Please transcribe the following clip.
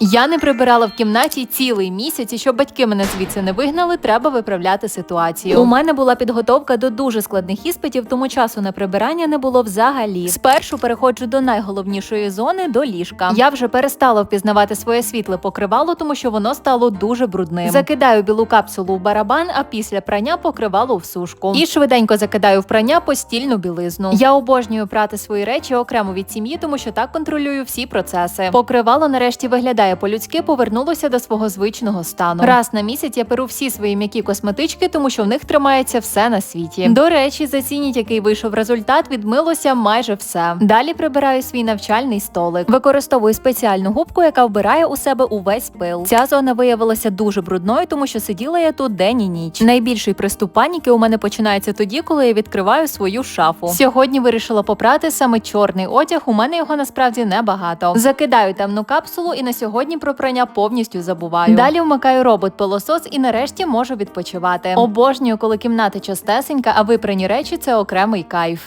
Я не прибирала в кімнаті цілий місяць, і щоб батьки мене звідси не вигнали, треба виправляти ситуацію. У мене була підготовка до дуже складних іспитів, тому часу на прибирання не було взагалі. Спершу переходжу до найголовнішої зони до ліжка. Я вже перестала впізнавати своє світле покривало, тому що воно стало дуже брудним. Закидаю білу капсулу в барабан, а після прання покривало в сушку. І швиденько закидаю в прання постільну білизну. Я обожнюю прати свої речі окремо від сім'ї, тому що так контролюю всі процеси. Покривало нарешті виглядає по-людськи, повернулося до свого звичного стану. Раз на місяць я перу всі свої м'які косметички, тому що в них тримається все на світі. До речі, зацініть, який вийшов результат. Відмилося майже все. Далі прибираю свій навчальний столик. Використовую спеціальну губку, яка вбирає у себе увесь пил. Ця зона виявилася дуже брудною, тому що сиділа я тут день і ніч. Найбільший приступ паніки у мене починається тоді, коли я відкриваю свою шафу. Сьогодні вирішила попрати саме чорний одяг. У мене його насправді небагато. Закидаю темну капсулу і на сьогодні про прання повністю забуваю. Далі вмикаю робот пилосос і нарешті можу відпочивати. Обожнюю, коли кімната частесенька, а випрані речі це окремий кайф.